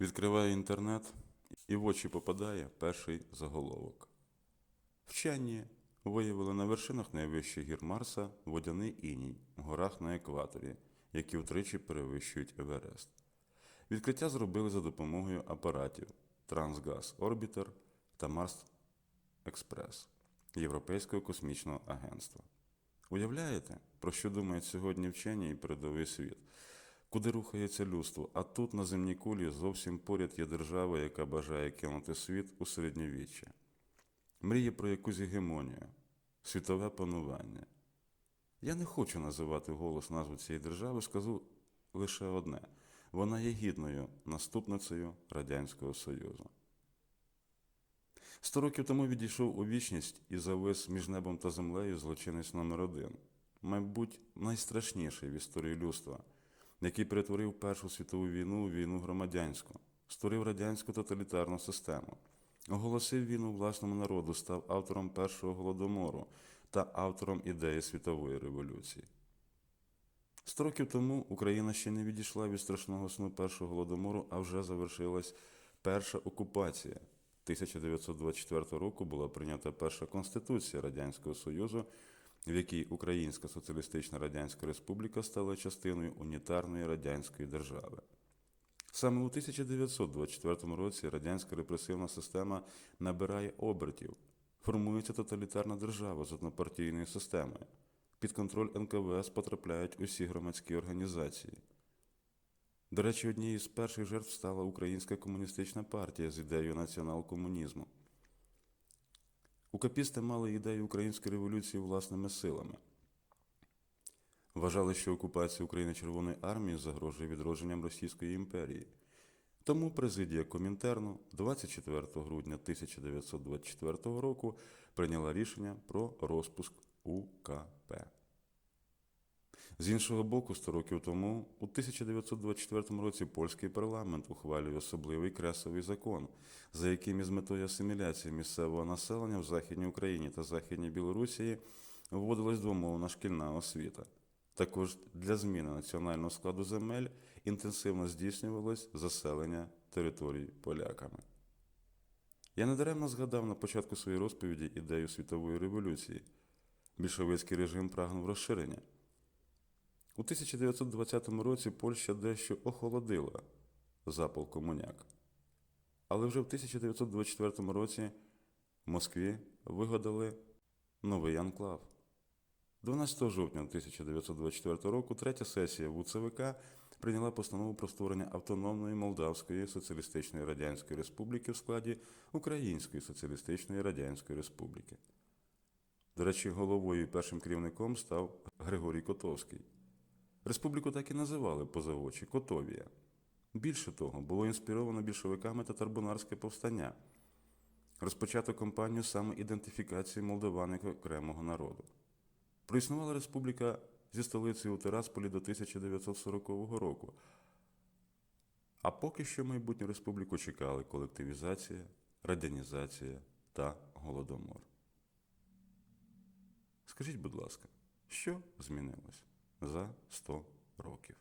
Відкриваю інтернет і в очі попадає перший заголовок. Вчені виявили на вершинах найвищих гір Марса водяний іній в горах на екваторі, які втричі перевищують Еверест. Відкриття зробили за допомогою апаратів Трансгаз Орбітер та Марс Експрес Європейського космічного агентства. Уявляєте, про що думають сьогодні вчені і передовий світ? Куди рухається людство? А тут на земній кулі зовсім поряд є держава, яка бажає кинути світ у середньовіччя. Мріє про якусь гегемонію, світове панування. Я не хочу називати голос назву цієї держави, скажу лише одне: вона є гідною наступницею Радянського Союзу. Сто років тому відійшов у вічність і завис між небом та землею злочинець номер один, мабуть, найстрашніший в історії людства, який перетворив Першу світову війну у війну громадянську, створив радянську тоталітарну систему, оголосив війну власному народу, став автором першого голодомору та автором ідеї світової революції. Сто років тому Україна ще не відійшла від страшного сну першого голодомору, а вже завершилась перша окупація. 1924 року була прийнята перша конституція Радянського Союзу, в якій Українська Соціалістична Радянська Республіка стала частиною унітарної радянської держави. Саме у 1924 році радянська репресивна система набирає обертів, формується тоталітарна держава з однопартійною системою. Під контроль НКВС потрапляють усі громадські організації. До речі, однією з перших жертв стала Українська комуністична партія з ідеєю націонал-комунізму. Укапісти мали ідею української революції власними силами. Вважали, що окупація України Червоної армії загрожує відродженням Російської імперії. Тому президія Комінтерну 24 грудня 1924 року прийняла рішення про розпуск УКП. З іншого боку, 100 років тому, у 1924 році польський парламент ухвалює особливий кресовий закон, за яким із метою асиміляції місцевого населення в Західній Україні та Західній Білорусі вводилась двомовна шкільна освіта. Також для зміни національного складу земель інтенсивно здійснювалось заселення територій поляками. Я недаремно згадав на початку своєї розповіді ідею світової революції. Більшовицький режим прагнув розширення. У 1920 році Польща дещо охолодила запал комуняк. Але вже в 1924 році в Москві вигадали новий анклав. 12 жовтня 1924 року третя сесія ВУЦВК прийняла постанову про створення автономної Молдавської Соціалістичної Радянської Республіки в складі Української Соціалістичної Радянської Республіки. До речі, головою і першим керівником став Григорій Котовський. Республіку так і називали позавочі Котовія. Більше того, було інспіровано більшовиками татарбунарське повстання, розпочато кампанію самоідентифікації молдаван як окремого народу. Проіснувала республіка зі столицею у Тирасполі до 1940 року. А поки що майбутню республіку чекали колективізація, радянізація та голодомор. Скажіть, будь ласка, що змінилось за 100 років?